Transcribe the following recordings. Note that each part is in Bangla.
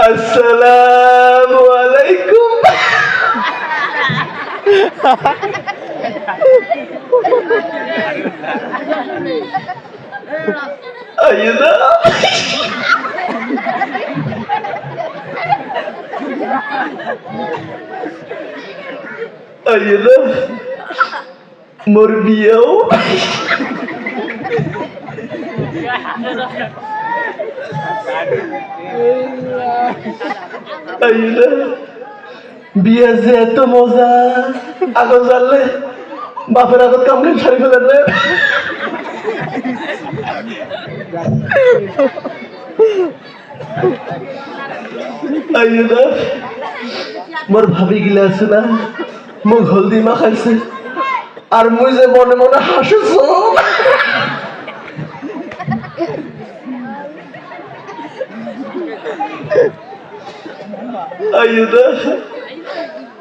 السلام عليكم. أيضا. أيضا. মোর বিয়েও বিয়ে যে এত মজা আগত জানলে বাপের আগত কামড়ে ছাড়ি ফেলেন মোর ভাবি গিলা আছে না, মোক হলদি মাখাইছে। আর মুই যে মনে মনে হাসিছ।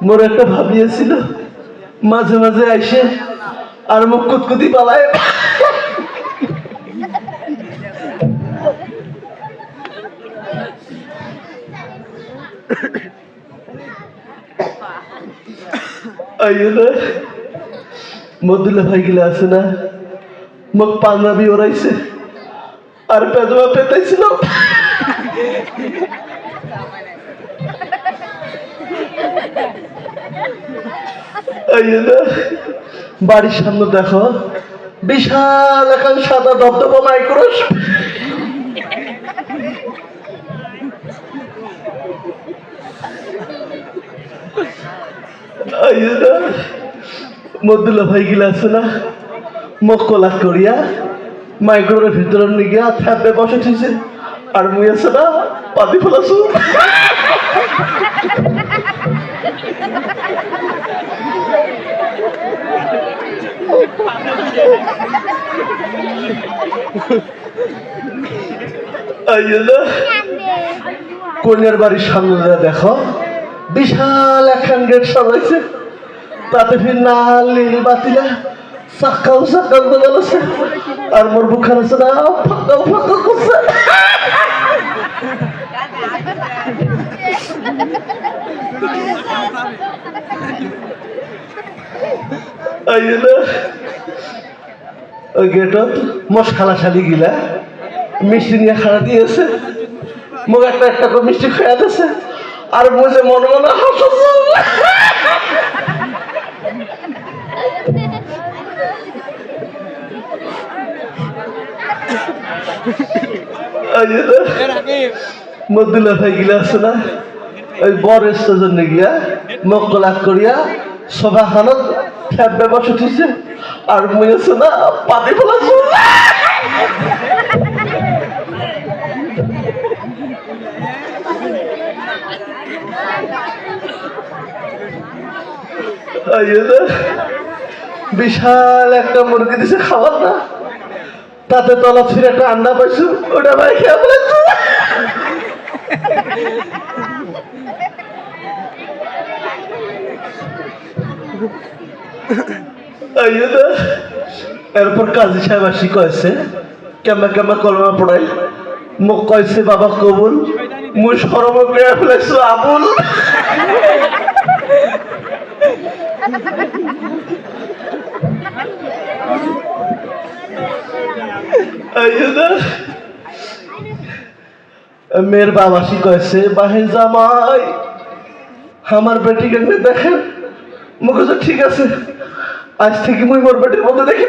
মোর একটা ভাবি ছিল মাঝে মাঝে আইসে আর মুখ কুতকুতি পালায়। আইদা মদুল্লা ভাই গিলা আছে না? মোক পাঞ্জাবি ওরাইছে আর পেজমা পেতাইছিল। বাড়ির সামনে দেখো, বিশাল এখন সাদা দপদপা মাইক্রোস আইদা মদুল্লা ভাই গিলা আছে না? মুখ কলা করিয়া মাইক্রোর ভিতরে নিয়ে গিয়া বসে থিছে আর মুই আছে না, পাতি ফেলাছু? কন্যার বাড়ির সামনে দেখো, বিশাল একখান গেট সাজাইছে। তাতে ফির না নীল বাতিলা সাক্কাও সাক্কাও করে গেছে আর মোর বুখার আছে না ফাঁকাও ফাঁকা করছে। ওই গেটত মোর খালাশালি গিলা, মিষ্টি নিয়ে খাড়া দিয়েছে। মোক একটা একটা করে মিষ্টি খাইয়া দিয়েছে। আর বুঝে মনে মনে হাসছে। ভাই গিলা আছে না ওই স্টেশনে গিয়া করিয়া সভা খানত ফ্যাট ব্যবস উঠিছে আর আছে না পাতি বিশাল একটা মুরগি দিছে খাবার না। তাতে তলা ছিঁড়ে একটা আন্ডা পাইছো, ওটা ভাই খেয়ে এরপর কাজী সাহেব আসি কয়েছে কেমা কেমা কলমা পড়াই? মোক কয়েছে বাবা কবুল, মুই সরম করে ফেলেছো, আবুল আইয়ে দা মেয়ের বাবা সি কয়েছে বাহের জামাই, আমার বেটি কেমনে দেখেন? মুখে তো ঠিক আছে, আজ থেকে মুই মোর বেটির মধ্যে দেখি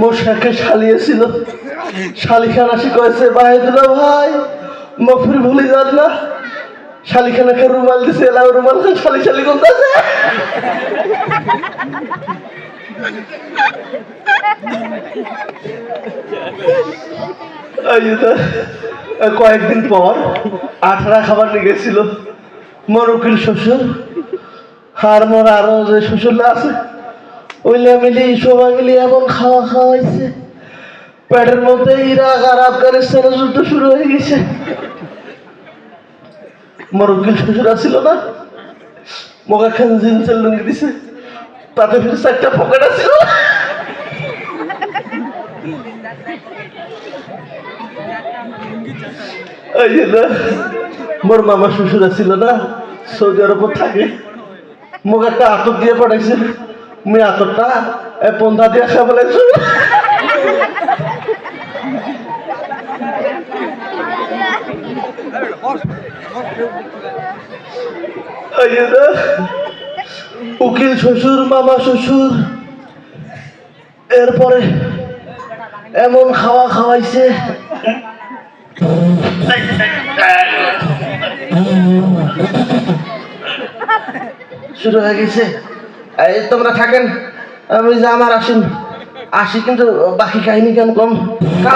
মোর শাখে শালিয়েছিল শালিখান আসি কয়েছে বাহেদুল্লাহ ভাই মফির ভুলে যান না। শালিখানাকে রুমাল দিছে এলাও রুমাল খান শালি শালি তো, কয়েকদিন পর আঠারা খাবার নিয়ে গেছিল মরুকিল শ্বশুর। আর মোর আরও যে শ্বশুররা আছে ওইলে মিলি সবাই মিলি এমন খাওয়া খাওয়াইছে। পেটের মধ্যে ইরাক আর আফগানিস্তানের যুদ্ধ শুরু হয়ে গেছে। মরুকিল শ্বশুর আছিল না? মোগা খান জিন্সের লুঙ্গি দিছে। তাতে ফির চারটা পকেট আছিল না, মোর মামা শ্বশুর ছিল না? সৌদি আরব থাকে। মোক একটা আতর দিয়ে পাঠাইছে। মুই আতরটা পন্থা দিয়ে খাই পেলাইছো এই যে না, উকিল শ্বশুর, মামা শ্বশুর, এরপরে এমন খাওয়া খাওয়াইছে। শুরু হয়ে গেছে। এই তোমরা থাকেন, আমি যে আমার আসেন, আসি কিন্তু বাকি কাহিনী কেন কম? না